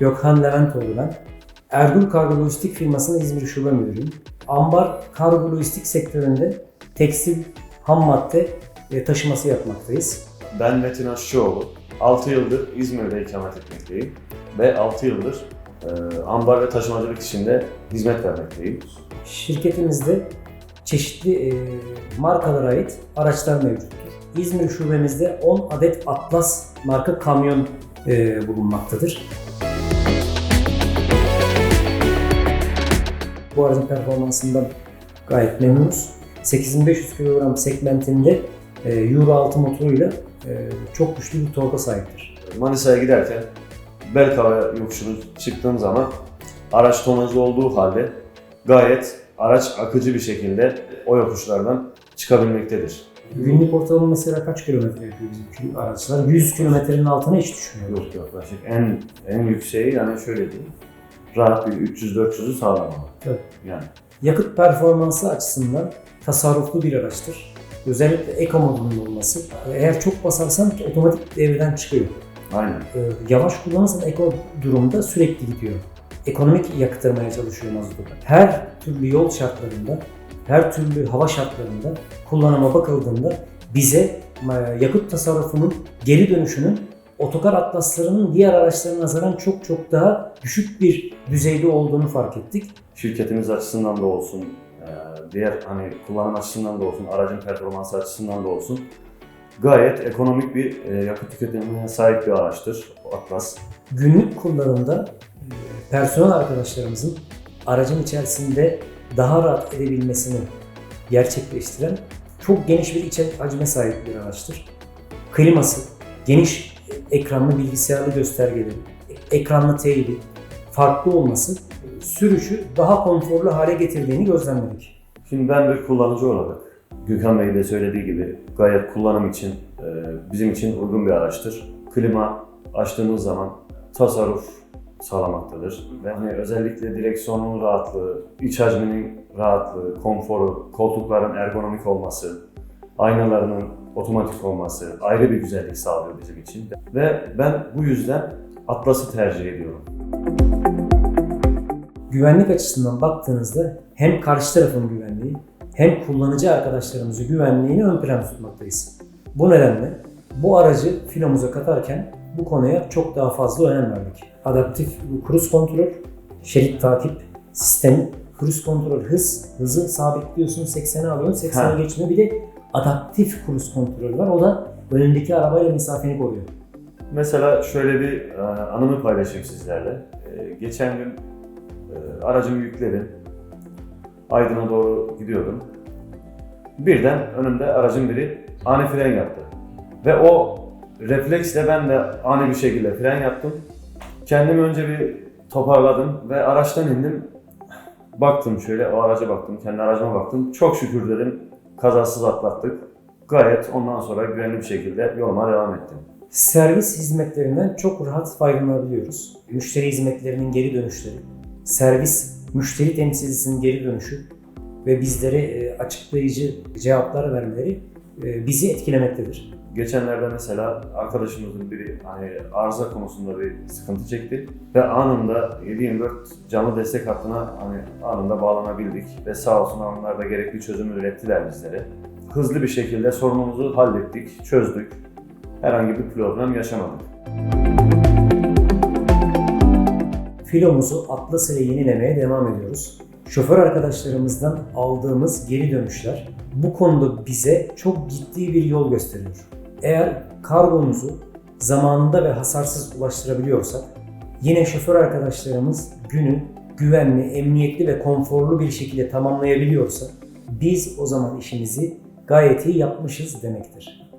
Gökhan Leventoğlu ben. Ergül Kargo Lojistik firmasının İzmir Şube Müdürüyüm. Ambar kargo lojistik sektöründe tekstil, ham madde ve taşıması yapmaktayız. Ben Metin Aşçıoğlu. 6 yıldır İzmir'de ikamet etmekteyim ve 6 yıldır e, ambar ve taşımacılık işinde hizmet vermekteyim. Şirketimizde çeşitli e, markalara ait araçlar mevcuttur. İzmir şubemizde 10 adet Atlas marka kamyon e, bulunmaktadır. Bu aracın performansından gayet memnunuz. 8500 kilogram segmentinde e, Euro 6 motoruyla e, çok güçlü bir torka sahiptir. Manisa'ya giderken Belkava yokuşunu çıktığım zaman araç tonajlı olduğu halde gayet araç akıcı bir şekilde o yokuşlardan çıkabilmektedir. Günlük ortalama mesela kaç kilometre yapıyor bizim araçlar? 100 kilometrenin altına hiç düşmüyor. Yok yaklaşık en en yükseği yani şöyle diyeyim. Rahat bir 300-400'ü sağlamalı. Evet. Yani Yakıt performansı açısından tasarruflu bir araçtır. Özellikle Eco modunun olması. Eğer çok basarsan otomatik devreden çıkıyor. aynen. Ee, yavaş kullanırsan Eco durumda sürekli gidiyor. Ekonomik yakıtırmaya çalışıyor mazotu. Her türlü yol şartlarında, her türlü hava şartlarında kullanıma bakıldığında bize e, yakıt tasarrufunun geri dönüşünün otokar atlaslarının diğer araçlarına nazaran çok çok daha düşük bir düzeyde olduğunu fark ettik. şirketimiz açısından da olsun, e, diğer hani kullanım açısından da olsun, aracın performansı açısından da olsun gayet ekonomik bir e, yakıt tüketimine sahip bir araçtır Atlas. günlük kullanımda e, personel arkadaşlarımızın aracın içerisinde daha rahat edebilmesini gerçekleştiren çok geniş bir içerik hacme sahip bir araçtır. Kliması, geniş ekranlı bilgisayarlı göstergeleri, ekranlı teybi, farklı olması sürüşü daha konforlu hale getirdiğini gözlemledik. Şimdi ben bir kullanıcı olarak Gökhan Bey de söylediği gibi gayet kullanım için e, bizim için uygun bir araçtır. Klima açtığımız zaman tasarruf sağlamaktadır. Ve hani özellikle direksiyonun rahatlığı, iç hacminin rahatlığı, konforu, koltukların ergonomik olması, aynalarının otomatik olması ayrı bir güzellik sağlıyor bizim için. Ve ben bu yüzden Atlas'ı tercih ediyorum. Güvenlik açısından baktığınızda hem karşı tarafın güvenliği hem kullanıcı arkadaşlarımızın güvenliğini ön plana tutmaktayız. Bu nedenle bu aracı filomuza katarken bu konuya çok daha fazla önem verdik. Adaptif cruise kontrol, şerit takip sistemi, cruise kontrol hız, hızı sabitliyorsun 80'e alıyorsun 80'e Ha. geçmiyor. Bir de adaptif cruise kontrol var. O da önündeki arabayla mesafeni koruyor. Mesela şöyle bir e, anımı paylaşayım sizlerle. E, geçen gün e, aracımı yükledim. Aydın'a doğru gidiyordum. Birden önümde aracın biri ani fren yaptı. Ve o refleksle ben de ani bir şekilde fren yaptım. Kendimi önce bir toparladım ve araçtan indim. Baktım şöyle, o araca baktım, kendi aracıma baktım. Çok şükür dedim, kazasız atlattık. Gayet ondan sonra güvenli bir şekilde yoluma devam ettim. Servis hizmetlerinden çok rahat faydalanabiliyoruz. Müşteri hizmetlerinin geri dönüşleri, servis müşteri temsilcisinin geri dönüşü ve bizlere e, açıklayıcı cevaplar vermeleri bizi etkilemektedir. Geçenlerde mesela arkadaşımızın biri hani arıza konusunda bir sıkıntı çekti ve anında 7/24 canlı destek hattına hani anında bağlanabildik ve sağ olsun onlar da gerekli çözümü ürettiler bizlere. Hızlı bir şekilde sorunumuzu hallettik, çözdük. Herhangi bir problem yaşamadık. Filomuzu Atlas ile yenilemeye devam ediyoruz. Şoför arkadaşlarımızdan aldığımız geri dönüşler bu konuda bize çok ciddi bir yol gösteriyor. Eğer kargomuzu zamanında ve hasarsız ulaştırabiliyorsak yine şoför arkadaşlarımız günü güvenli, emniyetli ve konforlu bir şekilde tamamlayabiliyorsa biz o zaman işimizi gayet iyi yapmışız demektir.